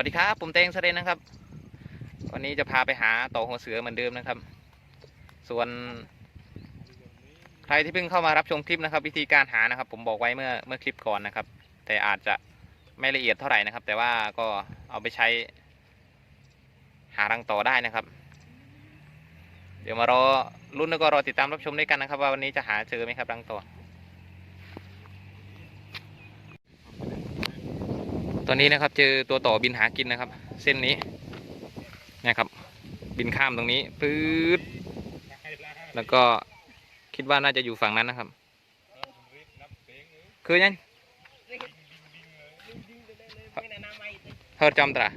วัสดีครับ ผมเตงเสเดนนะครับ วันนี้จะพาไปหาต่อหัวเสือเหมือนเดิมนะครับ ส่วนใครที่เพิ่งเข้ามารับชมคลิปนะครับ วิธีการหานะครับ ผมบอกไว้เมื่อเมื่อคลิปก่อนนะครับ แต่อาจจะไม่ละเอียดเท่าไหร่นะครับ แต่ว่าก็เอาไปใช้ หารังต่อได้นะครับ เดี๋ยวมารอรุ่นแล้วก็รอติดตามรับชมด้วยกันนะครับ ว่าวันนี้จะหาเจอไหมครับรังต่อ ตอนนี้นะครับ เจอตัวต่อบินหากินนะครับ เส้นนี้เนี่ยครับ บินข้ามตรงนี้ปื๊ดแล้วก็คิดว่าน่าจะอยู่ฝั่งนั้นนะครับ คือยังเฮอจำตรา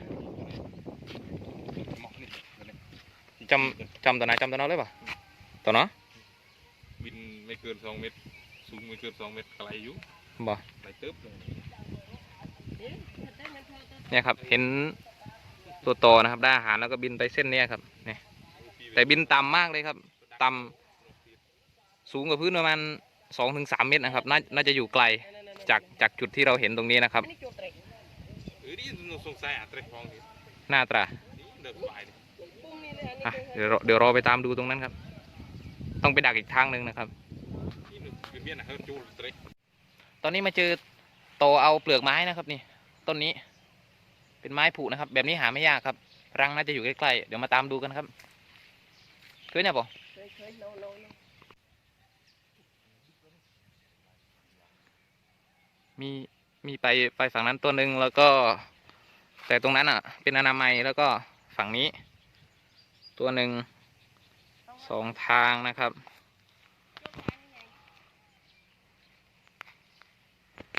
จำจำตัวไหนจำตัวนั้นเลยปะตัวเนาะบินไม่เกินสองเมตร สูงไม่เกินสองเมตรไกลอยู่บ่ไกลเติบเลย เนี่ยครับเห็นตัวต่อนะครับได้อาหารแล้วก็บินไปเส้นเนี้ยครับเนี่ยแต่บินต่ำมากเลยครับ ต่ำสูงกว่าพื้นประมาณสองถึงสามเมตรนะครับ น่าน่าจะอยู่ไกลจากจากจุดที่เราเห็นตรงนี้นะครับเออนี่สงสัยอะเตะฟองนี่หน้าตราเดินไปนี่อะเดี๋ยวรอเดี๋ยวรอไปตามดูตรงนั้นครับ ต้องไปดักอีกทางหนึ่งนะครับ ตอนนี้มาเจอโตเอาเปลือกไม้นะครับนี่ ต้นนี้ เป็นไม้ผุนะครับ แบบนี้หาไม่ยากครับ รังน่าจะอยู่ใกล้ๆ เดี๋ยวมาตามดูกันครับคือเนี่ยบอกมีมีไปไปฝั่งนั้นตัวหนึ่งแล้วก็ แต่ตรงนั้นอะ เป็นอนามัยแล้วก็ฝั่งนี้ ตัวหนึ่งสองทางนะครับ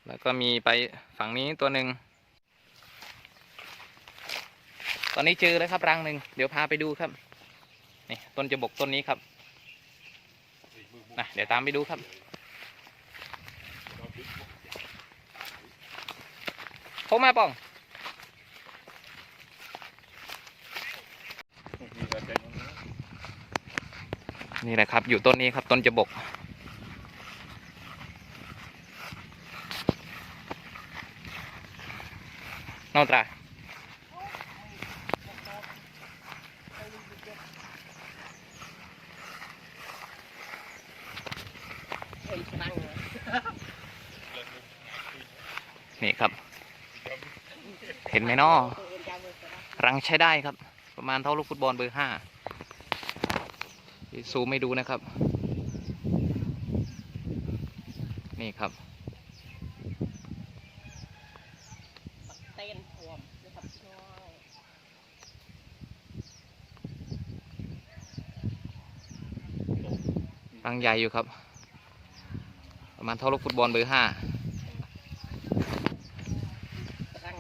แล้วก็มีไปฝั่งนี้ตัวหนึ่ง ตอนนี้เจอแล้วครับรังหนึ่งเดี๋ยวพาไปดูครับนี่ต้นจะบกต้นนี้ครับนะเดี๋ยวตามไปดูครับพกมาป่องมีกระเด็นนี่แหละครับ อยู่ต้นนี้ครับต้นจะบก นอกตรา นี่ครับ เห็นไหมนอรังใช้ได้ครับ ประมาณเท่าลูกฟุตบอลเบอร์ห้าซูมไม่ดูนะครับ นี่ครับเต้นพวมนะครับรังใหญ่อยู่ครับ ประมาณเท่าลูกฟุตบอลเบอร์ห้ารัง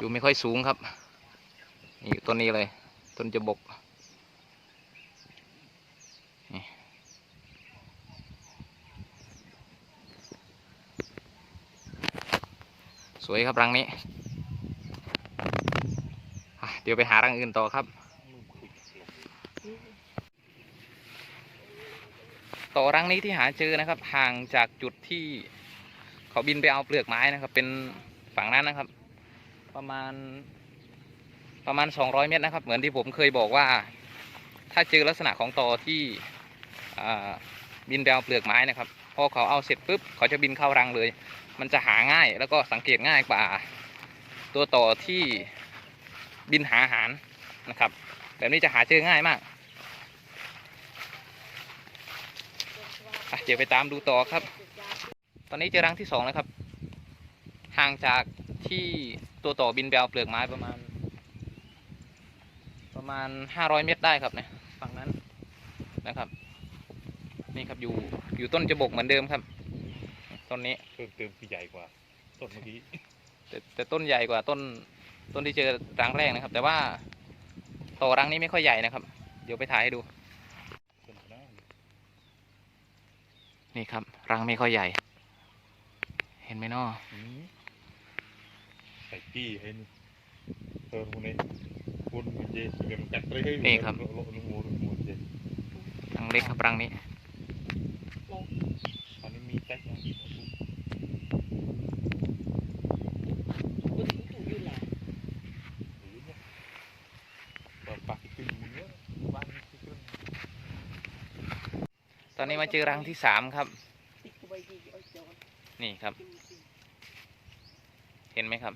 อยู่ไม่ค่อยสูงครับนี่อยู่ต้นนี้เลยต้นจะบกนี่สวยครับรังนี้อะเดี๋ยวไปหารังอื่นต่อครับ ต่อรังนี้ที่หาเจอนะครับห่างจากจุดที่เขาบินไปเอาเปลือกไม้นะครับ เป็นฝั่งนั้นนะครับ ประมาณประมาณ 200 เมตรนะครับ เหมือนที่ผมเคยบอกว่า ถ้าเจอลักษณะของต่อที่บินไปเอาเปลือกไม้นะครับพอเขาเอาเสร็จปุ๊บเขาจะบินเข้ารังเลย มันจะหาง่ายแล้วก็สังเกตง่ายกว่า ตัวต่อที่บินหาอาหารนะครับ แบบนี้จะหาเจอง่ายมากอะ เดี๋ยวไปตามดูต่อครับ ตอนนี้เจอรังที่สองแล้วครับ ห่างจากที่ตัวต่อบินไปเอาเปลือกไม้ประมาณ ประมาณห้าร้อยเมตรได้ครับเนี่ยฝั่งนั้นนะครับ นี่ครับอยู่อยู่ต้นจะบกเหมือนเดิมครับต้นนี้เพิ่มเติมคือใหญ่กว่าต้นเมื่อกี้แต่แต่ต้นใหญ่กว่าต้นต้นที่เจอรังแรกนะครับ แต่ว่าต่อรังนี้ไม่ค่อยใหญ่นะครับ เดี๋ยวไปถ่ายให้ดู ต้นคณะ นี่ครับ รังไม่ค่อยใหญ่ เห็นไหมน้ออืมใส่กี้ให้นี่เติมคนนี้คนมันเจเดี๋ยวมันกัดไปให้โลโลโลโมโลโมเจรังเล็กครับรังนี้ ตอนนี้มีแจ็คนะ บุญถูกอยู่แหละ ย ตอนนี้มาเจอรังที่สามครับ นี่ครับ เห็นไหมครับ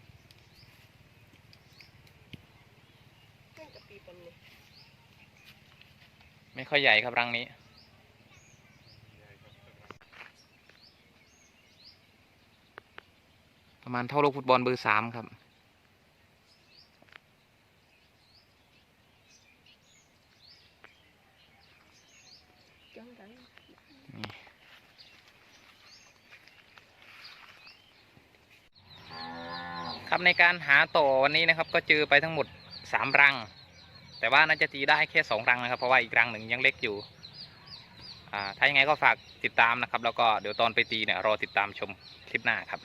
ไม่ค่อยใหญ่ครับรังนี้ ประมาณเท่าลูกฟุตบอลเบอร์สามครับ ครับในการหาต่อวันนี้นะครับ ก็เจอไปทั้งหมดสามรัง แต่ว่าน่าจะตีได้แค่สองรังนะครับ เพราะว่าอีกรังหนึ่งยังเล็กอยู่อ่าถ้ายังไงก็ฝากติดตามนะครับ แล้วก็เดี๋ยวตอนไปตีเนี่ยรอติดตามชมคลิปหน้าครับ